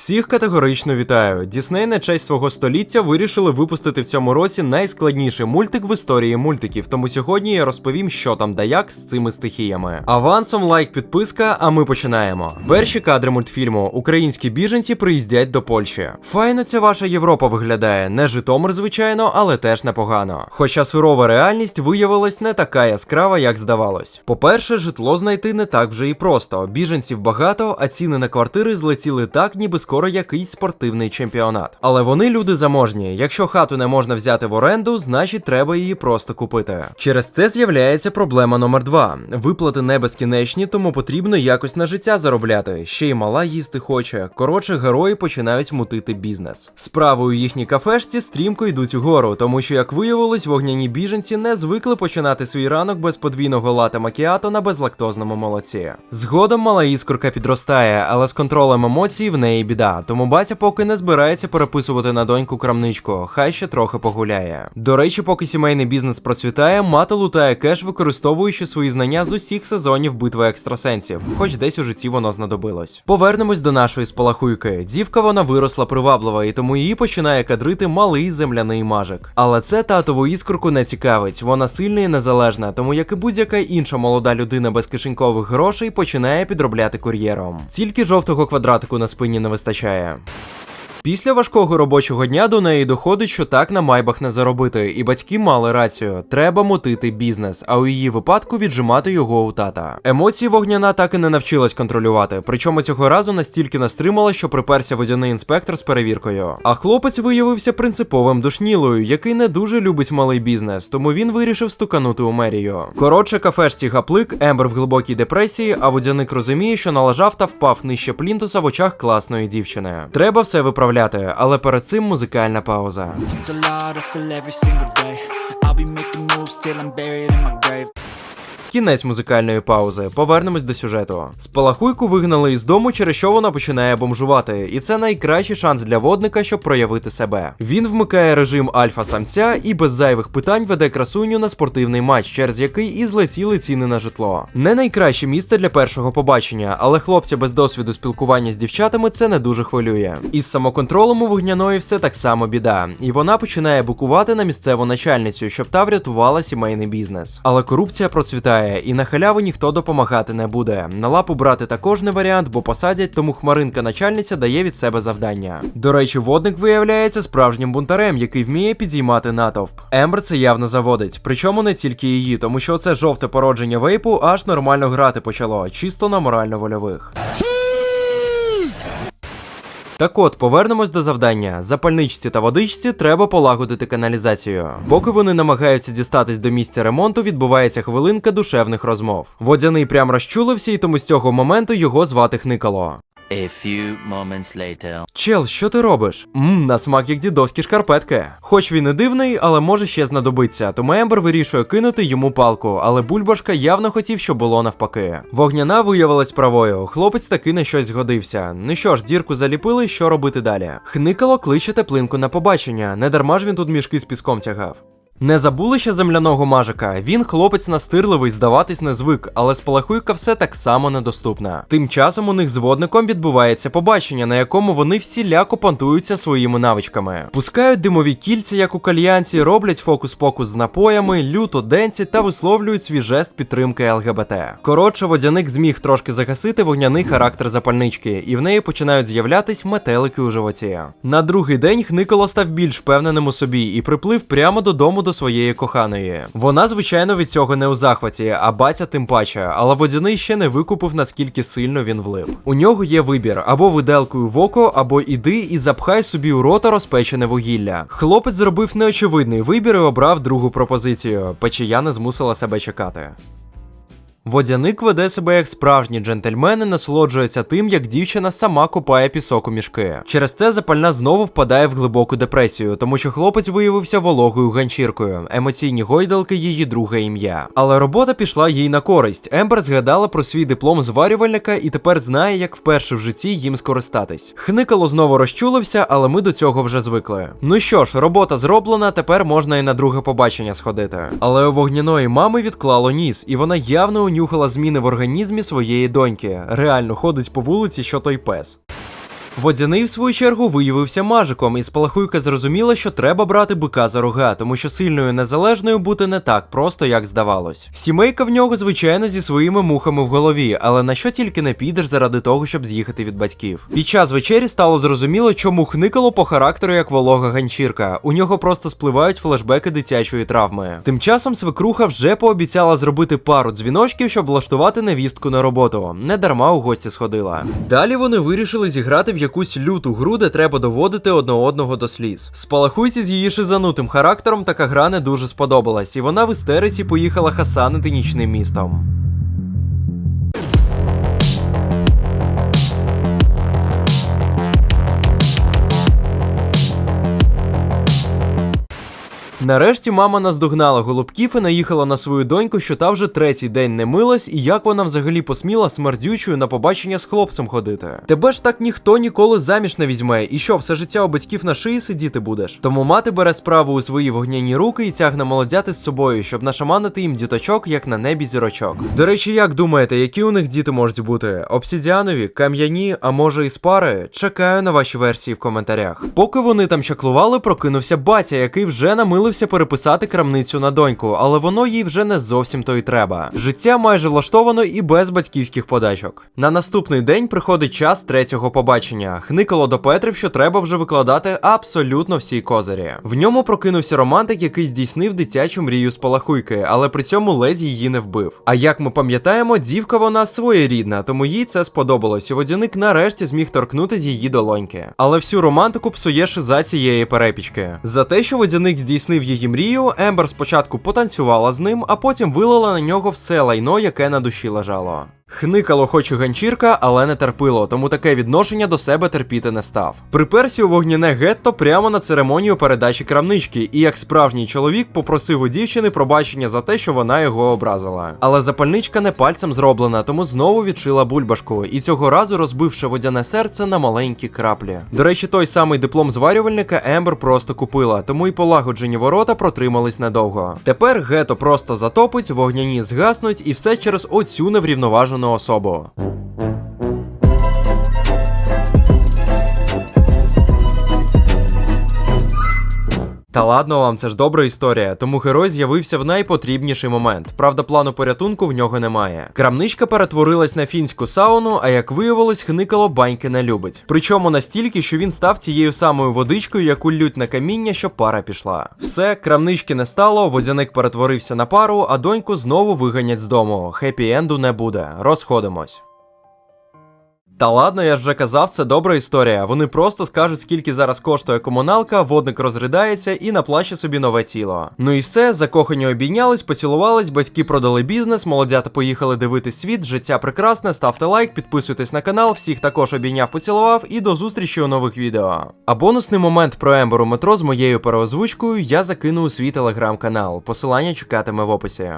Усіх категорично вітаю. Дісней на честь свого століття вирішили випустити в цьому році найскладніший мультик в історії мультиків. Тому сьогодні я розповім, що там да як з цими стихіями. Авансом лайк, підписка, а ми починаємо. Перші кадри мультфільму: українські біженці приїздять до Польщі. Файно ця ваша Європа виглядає. Не Житомир, звичайно, але теж непогано. Хоча сурова реальність виявилась не така яскрава, як здавалось. По-перше, житло знайти не так вже і просто. Біженців багато, а ціни на квартири злетіли так, ніби скоро якийсь спортивний чемпіонат. Але вони люди заможні. Якщо хату не можна взяти в оренду, значить треба її просто купити. Через це з'являється проблема номер два: виплати не безкінечні, тому потрібно якось на життя заробляти. Ще й мала їсти хоче. Коротше, герої починають мутити бізнес. Справи у їхній кафешці стрімко йдуть угору, тому що, як виявилось, вогняні біженці не звикли починати свій ранок без подвійного лата макіато на безлактозному молоці. Згодом мала іскорка підростає, але з контролем емоцій в неї біда. Тому батя поки не збирається переписувати на доньку крамничку, хай ще трохи погуляє. До речі, поки сімейний бізнес процвітає, мати лутає кеш, використовуючи свої знання з усіх сезонів битви екстрасенсів, хоч десь у житті воно знадобилось. Повернемось до нашої спалахуйки. Дівка вона виросла приваблива, і тому її починає кадрити малий земляний мажик. Але це татову іскорку не цікавить. Вона сильна і незалежна, тому як і будь-яка інша молода людина без кишенькових грошей починає підробляти кур'єром. Тільки жовтого квадратику на спині не вистачає вистачає. Після важкого робочого дня до неї доходить, що так на майбах не заробити, і батьки мали рацію: треба мотити бізнес, а у її випадку віджимати його у тата. Емоції вогняна так і не навчилась контролювати. Причому цього разу настільки настримала, що приперся водяний інспектор з перевіркою. А хлопець виявився принциповим душнілою, який не дуже любить малий бізнес, тому він вирішив стуканути у мерію. Коротше, кафешці гаплик, Ембер в глибокій депресії, а водяник розуміє, що налажав та впав нижче плінтуса в очах класної дівчини. Треба все виправляти, але перед цим музикальна пауза. Кінець музикальної паузи. Повернемось до сюжету. Спалахуйку вигнали із дому, через що вона починає бомжувати, і це найкращий шанс для водника, щоб проявити себе. Він вмикає режим альфа-самця і без зайвих питань веде красуню на спортивний матч, через який і злетіли ціни на житло. Не найкраще місце для першого побачення, але хлопця без досвіду спілкування з дівчатами це не дуже хвилює. Із самоконтролем у вогняної все так само біда, і вона починає букувати на місцеву начальницю, щоб та врятувала сімейний бізнес. Але корупція процвітає, і на халяву ніхто допомагати не буде. На лапу брати також не варіант, бо посадять, тому хмаринка начальниця дає від себе завдання. До речі, водник виявляється справжнім бунтарем, який вміє підіймати натовп. Ембер це явно заводить, причому не тільки її, тому що це жовте породження вейпу аж нормально грати почало, чисто на морально-вольових. Так от, повернемось до завдання. Запальничці та водичці треба полагодити каналізацію. Поки вони намагаються дістатись до місця ремонту, відбувається хвилинка душевних розмов. Водяний прям розчулився, і тому з цього моменту його звати Хникало. A few moments later. Чел, що ти робиш? Мм, на смак як дідовські шкарпетки. Хоч він і дивний, але може ще знадобиться, тому Ембер вирішує кинути йому палку, але бульбашка явно хотів, щоб було навпаки. Вогняна виявилась правою. Хлопець таки на щось згодився. Ну що ж, дірку заліпили, що робити далі? Хникало кличе теплинку на побачення. Не дарма ж він тут мішки з піском тягав. Не забули ще земляного мажика. Він хлопець настирливий, здаватись не звик, але спалахуйка все так само недоступна. Тим часом у них з водником відбувається побачення, на якому вони всіляко понтуються своїми навичками. Пускають димові кільця, як у кальянці, роблять фокус-покус з напоями, люто денці та висловлюють свій жест підтримки ЛГБТ. Коротше, водяник зміг трошки загасити вогняний характер запальнички, і в неї починають з'являтись метелики у животі. На другий день Хниколо став більш впевненим у собі і приплив прямо додому до своєї коханої. Вона, звичайно, від цього не у захваті, а батя тим паче, але водяний ще не викупив, наскільки сильно він влив. У нього є вибір: або виделкою в око, або іди і запхай собі у рота розпечене вугілля. Хлопець зробив неочевидний вибір і обрав другу пропозицію. Печія не змусила себе чекати. Водяник веде себе як справжній джентльмен і насолоджується тим, як дівчина сама копає пісок у мішки. Через це запальна знову впадає в глибоку депресію, тому що хлопець виявився вологою ганчіркою. Емоційні гойдалки її друге ім'я. Але робота пішла їй на користь. Ембер згадала про свій диплом зварювальника і тепер знає, як вперше в житті їм скористатись. Хникало знову розчулився, але ми до цього вже звикли. Ну що ж, робота зроблена, тепер можна і на друге побачення сходити. Але у вогняної мами відклало ніс, і вона явно унюхала зміни в організмі своєї доньки. Реально ходить по вулиці, що той пес. Водяний, в свою чергу, виявився мажиком, і спалахуйка зрозуміла, що треба брати бика за рога, тому що сильною незалежною бути не так просто, як здавалось. Сімейка в нього, звичайно, зі своїми мухами в голові, але на що тільки не підеш заради того, щоб з'їхати від батьків. Під час вечері стало зрозуміло, чому хникало по характеру як волога ганчірка. У нього просто спливають флешбеки дитячої травми. Тим часом свекруха вже пообіцяла зробити пару дзвіночків, щоб влаштувати невістку на роботу. Не дарма у гості сходила. Далі вони вирішили зіграти в якусь люту гру, де треба доводити одне одного до сліз. Спалахуйці з її шизанутим характером така гра не дуже сподобалась, і вона в істериці поїхала хасанити нічним містом. Нарешті мама наздогнала голубків і наїхала на свою доньку, що та вже третій день не милась, і як вона взагалі посміла смердючою на побачення з хлопцем ходити. Тебе ж так ніхто ніколи заміж не візьме, і що все життя у батьків на шиї сидіти будеш. Тому мати бере справу у свої вогняні руки і тягне молодяти з собою, щоб нашаманити їм діточок, як на небі зірочок. До речі, як думаєте, які у них діти можуть бути? Обсідіанові, кам'яні, а може і з пари? Чекаю на ваші версії в коментарях. Поки вони там чаклували, прокинувся батя, який вже намилився переписати крамницю на доньку, але воно їй вже не зовсім то й треба. Життя майже влаштовано і без батьківських подачок. На наступний день приходить час третього побачення. Хникало до Петрів, що треба вже викладати абсолютно всі козирі. В ньому прокинувся романтик, який здійснив дитячу мрію спалахуйки, але при цьому ледь її не вбив. А як ми пам'ятаємо, дівка вона своєрідна, тому їй це сподобалось, і водяник нарешті зміг торкнутися її долоньки. Але всю романтику псує шиза цієї перепічки. За те, що водяник здійснив її мрію, Ембер спочатку потанцювала з ним, а потім вилила на нього все лайно, яке на душі лежало. Хникало хоч і ганчірка, але не терпило, тому таке відношення до себе терпіти не став. Приперся у вогняне гетто прямо на церемонію передачі крамнички, і як справжній чоловік попросив у дівчини пробачення за те, що вона його образила. Але запальничка не пальцем зроблена, тому знову відшила бульбашку, і цього разу розбивши водяне серце на маленькі краплі. До речі, той самий диплом зварювальника Ембер просто купила, тому й полагоджені ворота протримались недовго. Тепер гето просто затопить, вогняні згаснуть, і все через оцю неврівноважену nosso obo. Та ладно вам, це ж добра історія, тому герой з'явився в найпотрібніший момент. Правда, плану порятунку в нього немає. Крамничка перетворилась на фінську сауну, а як виявилось, хникало баньки не любить. Причому настільки, що він став тією самою водичкою, яку лють на каміння, що пара пішла. Все, крамнички не стало, водяник перетворився на пару, а доньку знову виганять з дому. Хеппі енду не буде. Розходимось. Та ладно, я ж вже казав, це добра історія. Вони просто скажуть, скільки зараз коштує комуналка, водник розридається і наплаче собі нове тіло. Ну і все, закохані обійнялись, поцілувались, батьки продали бізнес, молодята поїхали дивитись світ, життя прекрасне, ставте лайк, підписуйтесь на канал, всіх також обійняв, поцілував і до зустрічі у нових відео. А бонусний момент про Ембер у метро з моєю переозвучкою я закину у свій телеграм-канал. Посилання чекатиме в описі.